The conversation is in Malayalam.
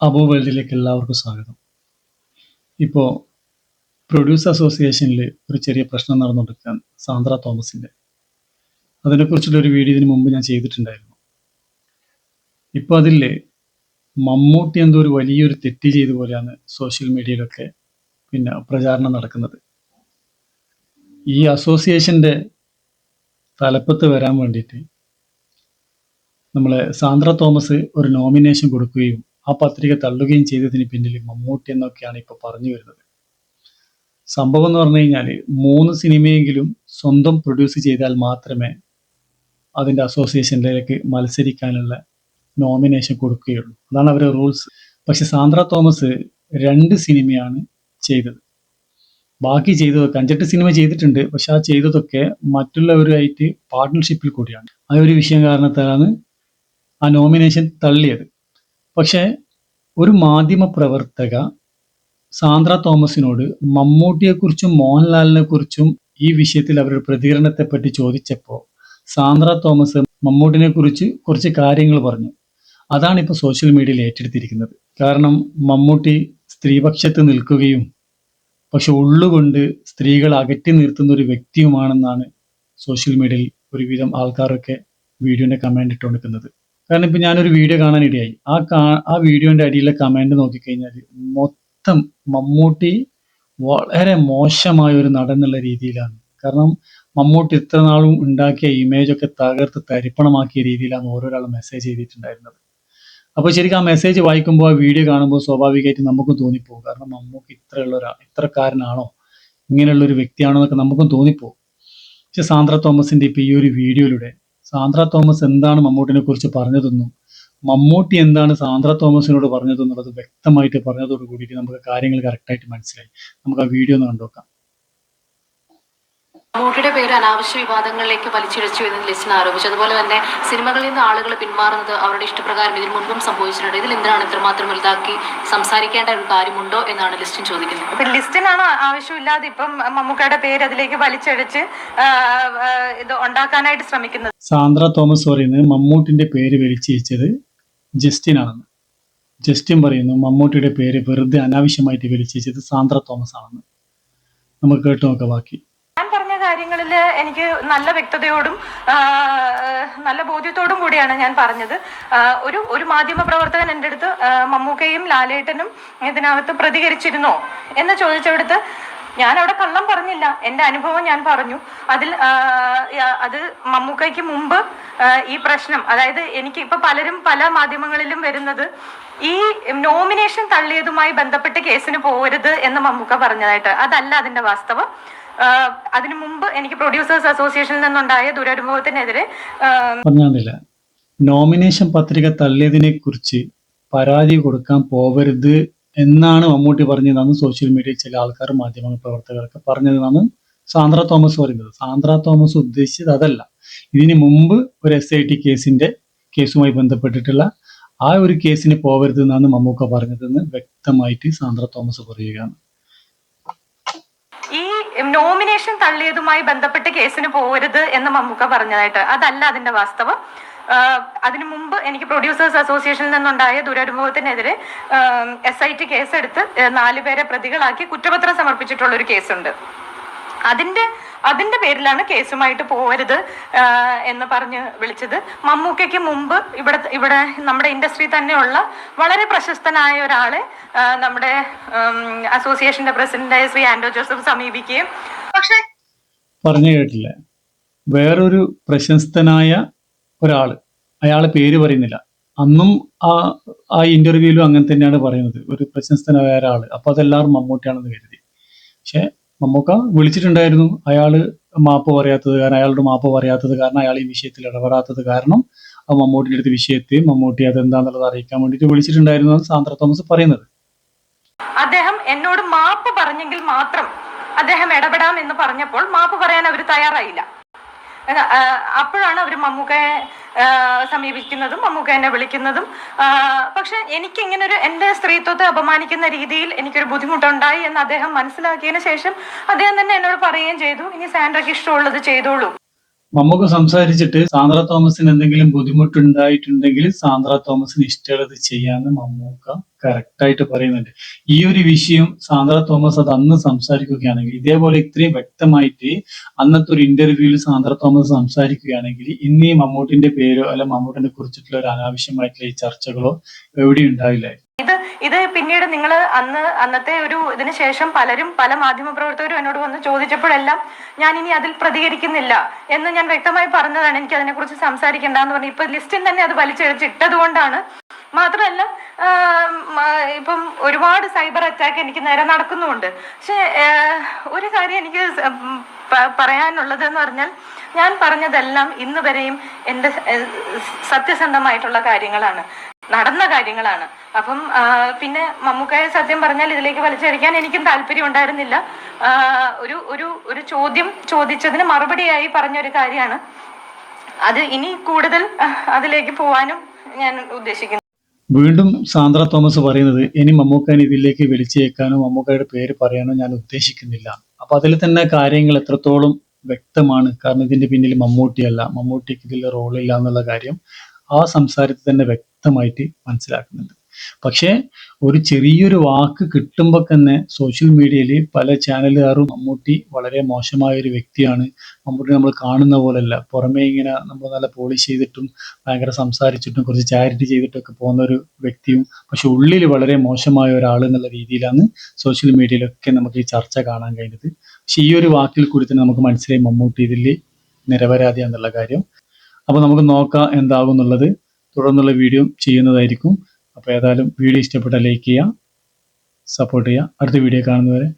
അബു വേൾഡിലേക്ക് എല്ലാവർക്കും സ്വാഗതം. ഇപ്പോൾ പ്രൊഡ്യൂസ് അസോസിയേഷനിൽ ഒരു ചെറിയ പ്രശ്നം നടന്നുകൊണ്ടിരിക്കുകയാണ് സാന്ദ്ര തോമസിന്റെ അതിനെക്കുറിച്ചുള്ള ഒരു വീഡിയോ ഇതിന് മുമ്പ് ഞാൻ ചെയ്തിട്ടുണ്ടായിരുന്നു. ഇപ്പോൾ അതിൽ മമ്മൂട്ടി എന്തോ ഒരു വലിയൊരു തെറ്റ് ചെയ്ത പോലെയാണ് സോഷ്യൽ മീഡിയയിലൊക്കെ പിന്നെ പ്രചാരണം നടക്കുന്നത്. ഈ അസോസിയേഷന്റെ തലപ്പത്ത് വരാൻ വേണ്ടിയിട്ട് നമ്മളെ സാന്ദ്ര തോമസ് ഒരു നോമിനേഷൻ കൊടുക്കുകയും ആ പത്രിക തള്ളുകയും ചെയ്തതിന് പിന്നിൽ മമ്മൂട്ടി എന്നൊക്കെയാണ് ഇപ്പൊ പറഞ്ഞു വരുന്നത്. സംഭവം എന്ന് പറഞ്ഞു കഴിഞ്ഞാൽ മൂന്ന് സിനിമയെങ്കിലും സ്വന്തം പ്രൊഡ്യൂസ് ചെയ്താൽ മാത്രമേ അതിന്റെ അസോസിയേഷനിലേക്ക് മത്സരിക്കാനുള്ള നോമിനേഷൻ കൊടുക്കുകയുള്ളൂ. അതാണ് അവരുടെ റൂൾസ് പക്ഷെ സാന്ദ്ര തോമസ് രണ്ട് സിനിമയാണ് ചെയ്തത്. ബാക്കി ചെയ്തതൊക്കെ അഞ്ചെട്ട് സിനിമ ചെയ്തിട്ടുണ്ട്. പക്ഷെ ആ ചെയ്തതൊക്കെ മറ്റുള്ളവരുമായിട്ട് പാർട്ട്ണർഷിപ്പിൽ കൂടിയാണ്. ആ ഒരു വിഷയം കാരണത്താലാണ് ആ നോമിനേഷൻ തള്ളിയത്. പക്ഷേ ഒരു മാധ്യമ പ്രവർത്തക സാന്ദ്ര തോമസിനോട് മമ്മൂട്ടിയെക്കുറിച്ചും മോഹൻലാലിനെ കുറിച്ചും ഈ വിഷയത്തിൽ അവരുടെ പ്രതികരണത്തെ പറ്റി ചോദിച്ചപ്പോൾ സാന്ദ്ര തോമസ് മമ്മൂട്ടിനെ കുറിച്ച് കുറച്ച് കാര്യങ്ങൾ പറഞ്ഞു. അതാണ് ഇപ്പോൾ സോഷ്യൽ മീഡിയയിൽ ഏറ്റെടുത്തിരിക്കുന്നത്. കാരണം മമ്മൂട്ടി സ്ത്രീപക്ഷത്ത് നിൽക്കുകയും പക്ഷെ ഉള്ളുകൊണ്ട് സ്ത്രീകൾ അകറ്റി നിർത്തുന്ന ഒരു വ്യക്തിയുമാണെന്നാണ് സോഷ്യൽ മീഡിയയിൽ ഒരുവിധം ആൾക്കാരൊക്കെ വീഡിയോനെ കമന്റ് ഇട്ടുകൊടുക്കുന്നത് കാരണം ഇപ്പൊ ഞാനൊരു വീഡിയോ കാണാൻ ഇടയായി. ആ കാ ആ വീഡിയോന്റെ അടിയിലെ കമന്റ് നോക്കിക്കഴിഞ്ഞാൽ മൊത്തം മമ്മൂട്ടി വളരെ മോശമായ ഒരു നടൻ എന്നുള്ള രീതിയിലാണ്. കാരണം മമ്മൂട്ടി ഇത്ര നാളും ഉണ്ടാക്കിയ ഇമേജ് ഒക്കെ തകർത്ത് തരിപ്പണമാക്കിയ രീതിയിലാണ് ഓരോരാളും മെസ്സേജ് ചെയ്തിട്ടുണ്ടായിരുന്നത് അപ്പോൾ ശരിക്കും ആ മെസ്സേജ് വായിക്കുമ്പോൾ ആ വീഡിയോ കാണുമ്പോൾ സ്വാഭാവികമായിട്ട് നമുക്കും തോന്നിപ്പോകും. കാരണം മമ്മൂക്ക് ഇത്രയുള്ള ഒരു ഇത്രക്കാരനാണോ? ഇങ്ങനെയുള്ള ഒരു വ്യക്തിയാണോ എന്നൊക്കെ നമുക്കും തോന്നിപ്പോകും. പക്ഷെ സാന്ദ്ര തോമസിന്റെ ഇപ്പൊ ഈ ഒരു വീഡിയോയിലൂടെ സാന്ദ്ര തോമസ് എന്താണ് മമ്മൂട്ടിനെ കുറിച്ച് പറഞ്ഞതെന്നും മമ്മൂട്ടി എന്താണ് സാന്ദ്ര തോമസിനോട് പറഞ്ഞതെന്നുള്ളത് വ്യക്തമായിട്ട് പറഞ്ഞതോട് കൂടിയിട്ട് നമുക്ക് കാര്യങ്ങൾ കറക്റ്റായിട്ട് മനസ്സിലായി. നമുക്ക് ആ വീഡിയോ ഒന്ന് കണ്ടുനോക്കാം. മമ്മൂട്ടിയുടെ പേര് അനാവശ്യ വിവാദങ്ങളിലേക്ക് വലിച്ചിഴച്ചു എന്ന് ലിസ്റ്റിന് ആരോപിച്ചു. അതുപോലെ തന്നെ സിനിമകളിൽ നിന്ന് ആളുകൾ പിന്മാറുന്നത് അവരുടെ ഇഷ്ടപ്രകാരം ഇതിന് മുൻപും സംഭവിച്ചിട്ടുണ്ട്. ഇതിൽ എന്തിനാണ് ഇത്രമാത്രം വലുതാക്കി സംസാരിക്കേണ്ട ഒരു കാര്യമുണ്ടോ എന്നാണ് ലിസ്റ്റിൻ ചോദിക്കുന്നത്. ഇപ്പൊ ലിസ്റ്റിനാണ് ആവശ്യമില്ലാതെ ഇപ്പം മമ്മൂക്കയുടെ പേര് അതിലേക്ക് ആ, ഇത് ഉണ്ടാക്കാനായിട്ട് ശ്രമിക്കുന്നത്. സാന്ദ്ര തോമസ് പറയുന്നത് മമ്മൂട്ടിന്റെ പേര് വലിച്ചയച്ചത് ജസ്റ്റിൻ ആണെന്ന് ജസ്റ്റിൻ പറയുന്നു മമ്മൂട്ടിയുടെ പേര് വെറുതെ അനാവശ്യമായിട്ട് വലിച്ചയച്ചത് സാന്ദ്ര തോമസ് ആണെന്ന് നമുക്ക് കേട്ടു നോക്കാം ബാക്കി. കാര്യങ്ങളിൽ എനിക്ക് നല്ല വ്യക്തതയോടും നല്ല ബോധ്യത്തോടും കൂടിയാണ് ഞാൻ പറഞ്ഞത്. ഒരു ഒരു മാധ്യമ പ്രവർത്തകൻ എന്റെ അടുത്ത് മമ്മൂക്കയും ലാലേട്ടനും ഇതിനകത്ത് പ്രതികരിച്ചിരുന്നോ എന്ന് ചോദിച്ചെടുത്ത് ഞാൻ അവിടെ കള്ളം പറഞ്ഞില്ല. എന്റെ അനുഭവം ഞാൻ പറഞ്ഞു. അതിൽ അത് മമ്മൂക്കയ്ക്ക് മുമ്പ് ഈ പ്രശ്നം അതായത് എനിക്ക് ഇപ്പൊ പലരും പല മാധ്യമങ്ങളിലും വരുന്നത് ഈ നോമിനേഷൻ തള്ളിയതുമായി ബന്ധപ്പെട്ട് കേസിന് പോകരുത് എന്ന് മമ്മൂക്ക പറഞ്ഞതായിട്ട്. അതല്ല അതിന്റെ വാസ്തവം. അതിനു മുമ്പ് എനിക്ക് പ്രൊഡ്യൂസേഴ്സ് അസോസിയേഷനിൽ നിന്നുണ്ടായ ദുരനുഭവത്തിനെതിരെ പറഞ്ഞില്ല നോമിനേഷൻ പത്രിക തള്ളിയതിനെ കുറിച്ച് പരാതി കൊടുക്കാൻ പോവരുത് എന്നാണ് മമ്മൂട്ടി പറഞ്ഞതെന്നാണ് സോഷ്യൽ മീഡിയയിൽ ചില ആൾക്കാർ മാധ്യമ പ്രവർത്തകർക്ക് പറഞ്ഞതെന്നാണ് സാന്ദ്ര തോമസ് പറയുന്നത്. സാന്ദ്ര തോമസ് ഉദ്ദേശിച്ചത് അതല്ല. ഇതിനു മുമ്പ് ഒരു എസ് ഐ ടി കേസിന്റെ കേസുമായി ബന്ധപ്പെട്ടിട്ടുള്ള ആ ഒരു കേസിന് പോവരുത് എന്നാണ് മമ്മൂക്ക പറഞ്ഞതെന്ന് വ്യക്തമായിട്ട് സാന്ദ്ര തോമസ് പറയുകയാണ്. നോമിനേഷൻ തള്ളിയതുമായി ബന്ധപ്പെട്ട് കേസിന് പോകരുത് എന്ന് മമ്മൂക്ക പറഞ്ഞതായിട്ട്. അതല്ല അതിന്റെ വാസ്തവം. അതിനു മുമ്പ് എനിക്ക് പ്രൊഡ്യൂസേഴ്സ് അസോസിയേഷനിൽ നിന്നുണ്ടായ ദുരനുഭവത്തിനെതിരെ എസ് ഐ ടി കേസെടുത്ത് നാലുപേരെ പ്രതികളാക്കി കുറ്റപത്രം സമർപ്പിച്ചിട്ടുള്ള ഒരു കേസുണ്ട്. അതിന്റെ അതിന്റെ പേരിലാണ് കേസുമായിട്ട് പോകരുത് എന്ന് പറഞ്ഞ് വിളിച്ചത്. മമ്മൂക്കയ്ക്ക് മുമ്പ് ഇവിടെ ഇവിടെ നമ്മുടെ ഇൻഡസ്ട്രി തന്നെയുള്ള വളരെ പ്രശസ്തനായ ഒരാളെ നമ്മുടെ അസോസിയേഷന്റെ പ്രസിഡന്റായ ശ്രീ ആൻഡോ ജോസഫ് സമീപിക്കുകയും. പക്ഷേ പറഞ്ഞു കേട്ടില്ല. വേറൊരു പ്രശസ്തനായ ഒരാൾ അയാളെ പേര് പറയുന്നില്ല. അന്നും ആ ആ ഇന്റർവ്യൂവിലും അങ്ങനെ തന്നെയാണ് പറയുന്നത്. ഒരു പ്രശസ്തനായ ഒരാൾ. അപ്പൊ അതെല്ലാവരും മമ്മൂട്ടിയാണെന്ന് കരുതി. പക്ഷെ മമ്മൂക്ക വിളിച്ചിട്ടുണ്ടായിരുന്നു. അയാൾ മാപ്പ് പറയാത്തത് കാരണം അയാളുടെ മാപ്പ് പറയാത്തത് കാരണം അയാൾ ഈ വിഷയത്തിൽ ഇടപെടാത്തത് കാരണം. ആ മമ്മൂട്ടിന്റെ അടുത്ത് വിഷയത്തിൽ മമ്മൂട്ടി അതെന്താന്നുള്ളത് അറിയിക്കാൻ വേണ്ടിയിട്ട് വിളിച്ചിട്ടുണ്ടായിരുന്നു സാന്ദ്ര തോമസ് പറയുന്നത്. അദ്ദേഹം എന്നോട് മാപ്പ് പറഞ്ഞെങ്കിൽ മാത്രം അദ്ദേഹം ഇടപെടാം എന്ന് പറഞ്ഞപ്പോൾ മാപ്പ് പറയാൻ അവർ തയ്യാറായില്ല. അപ്പോഴാണ് അവർ മമ്മൂക്കയെ സമീപിക്കുന്നതും മമ്മൂക്ക എന്നെ വിളിക്കുന്നതും പക്ഷെ എനിക്ക് ഇങ്ങനെ ഒരു എന്റെ സ്ത്രീത്വത്തെ അപമാനിക്കുന്ന രീതിയിൽ എനിക്കൊരു ബുദ്ധിമുട്ടുണ്ടായി എന്ന് അദ്ദേഹം മനസ്സിലാക്കിയതിന് ശേഷം അദ്ദേഹം തന്നെ എന്നോട് പറയുകയും ചെയ്തു. ഇനി സാൻഡ്രയ്ക്ക് ഇഷ്ടമുള്ളത് ചെയ്തോളൂ. മമ്മൂക്ക സംസാരിച്ചിട്ട് സാന്ദ്ര തോമസിന് എന്തെങ്കിലും ബുദ്ധിമുട്ടുണ്ടായിട്ടുണ്ടെങ്കിൽ സാന്ദ്ര തോമസിന് ഇഷ്ടമുള്ളത് ചെയ്യാന്ന് മമ്മൂക്ക കറക്റ്റ് ആയിട്ട് പറയുന്നുണ്ട്. ഈ ഒരു വിഷയം സാന്ദ്ര തോമസ് അത് അന്ന് സംസാരിക്കുകയാണെങ്കിൽ ഇതേപോലെ ഇത്രയും വ്യക്തമായിട്ട് അന്നത്തെ ഒരു ഇന്റർവ്യൂവിൽ സാന്ദ്ര തോമസ് സംസാരിക്കുകയാണെങ്കിൽ ഇന്ന് ഈ മമ്മൂട്ടിന്റെ പേരോ അല്ല മമ്മൂട്ടിനെ കുറിച്ചിട്ടുള്ള ഒരു അനാവശ്യമായിട്ടുള്ള ഈ ചർച്ചകളോ എവിടെയും ഉണ്ടാവില്ല ഇത് ഇത് പിന്നീട് നിങ്ങൾ അന്ന് അന്നത്തെ ഒരു ഇതിന് ശേഷം പലരും പല മാധ്യമ പ്രവർത്തകരും എന്നോട് വന്ന് ചോദിച്ചപ്പോഴെല്ലാം ഞാൻ ഇനി അതിൽ പ്രതികരിക്കുന്നില്ല എന്ന് ഞാൻ വ്യക്തമായി പറഞ്ഞതാണ്. എനിക്ക് അതിനെക്കുറിച്ച് സംസാരിക്കേണ്ടെന്ന് പറഞ്ഞു ഇപ്പൊ ലിസ്റ്റിൽ തന്നെ അത് വലിച്ചെഴുച്ചിട്ടത് കൊണ്ടാണ് മാത്രമല്ല ഇപ്പം ഒരുപാട് സൈബർ അറ്റാക്ക് എനിക്ക് നേരെ നടക്കുന്നുമുണ്ട്. പക്ഷേ ഒരു കാര്യം എനിക്ക് പറയാനുള്ളത് എന്ന് പറഞ്ഞാൽ ഞാൻ പറഞ്ഞതെല്ലാം ഇന്ന് വരെയും എന്റെ സത്യസന്ധമായിട്ടുള്ള കാര്യങ്ങളാണ്. നടന്ന കാര്യങ്ങളാണ്. അപ്പം പിന്നെ മമ്മൂക്കായ സത്യം പറഞ്ഞാൽ ഇതിലേക്ക് വലിച്ചടിക്കാൻ എനിക്കും താല്പര്യം ഉണ്ടായിരുന്നില്ല ഒരു ഒരു ഒരു ചോദ്യം ചോദിച്ചതിന് മറുപടിയായി പറഞ്ഞൊരു കാര്യമാണ്. അത് ഇനി കൂടുതൽ അതിലേക്ക് പോവാനും ഞാൻ ഉദ്ദേശിക്കുന്നു. വീണ്ടും സാന്ദ്ര തോമസ് പറയുന്നത് ഇനി മമ്മൂക്കാനെ ഇതിലേക്ക് വിളിച്ചേക്കാനോ മമ്മൂക്കയുടെ പേര് പറയാനോ ഞാൻ ഉദ്ദേശിക്കുന്നില്ല. അപ്പൊ അതിൽ തന്നെ കാര്യങ്ങൾ എത്രത്തോളം വ്യക്തമാണ്? കാരണം ഇതിന്റെ പിന്നിൽ മമ്മൂട്ടിയല്ല മമ്മൂട്ടിക്ക് ഇതിൽ റോളില്ല എന്നുള്ള കാര്യം ആ സംസാരത്തിൽ തന്നെ വ്യക്തമായിട്ട് മനസ്സിലാക്കുന്നുണ്ട്. പക്ഷേ ഒരു ചെറിയൊരു വാക്ക് കിട്ടുമ്പോൾ തന്നെ സോഷ്യൽ മീഡിയയിൽ പല ചാനലുകാരും മമ്മൂട്ടി വളരെ മോശമായ ഒരു വ്യക്തിയാണ്. മമ്മൂട്ടി നമ്മൾ കാണുന്ന പോലല്ല. പുറമേ ഇങ്ങനെ നമ്മൾ നല്ല പോളിഷ് ചെയ്തിട്ടും ഭയങ്കര സംസാരിച്ചിട്ടും കുറച്ച് ചാരിറ്റി ചെയ്തിട്ടൊക്കെ പോകുന്ന ഒരു വ്യക്തിയും പക്ഷെ ഉള്ളിൽ വളരെ മോശമായ ഒരാൾ എന്നുള്ള രീതിയിലാണ് സോഷ്യൽ മീഡിയയിലൊക്കെ നമുക്ക് ഈ ചർച്ച കാണാൻ കഴിഞ്ഞത്. പക്ഷെ ഈ ഒരു വാക്കിൽ കൂടി തന്നെ നമുക്ക് മനസ്സിലായി മമ്മൂട്ടി ഇതിൽ നിരപരാധി എന്നുള്ള കാര്യം. അപ്പോൾ നമുക്ക് നോക്കാം എന്താകും എന്നുള്ളത്. തുടർന്നുള്ള വീഡിയോ ചെയ്യുന്നതായിരിക്കും. അപ്പോൾ ഏതായാലും വീഡിയോ ഇഷ്ടപ്പെട്ടാൽ ലൈക്ക് ചെയ്യുക സപ്പോർട്ട് ചെയ്യുക. അടുത്ത വീഡിയോ കാണുന്നവരെ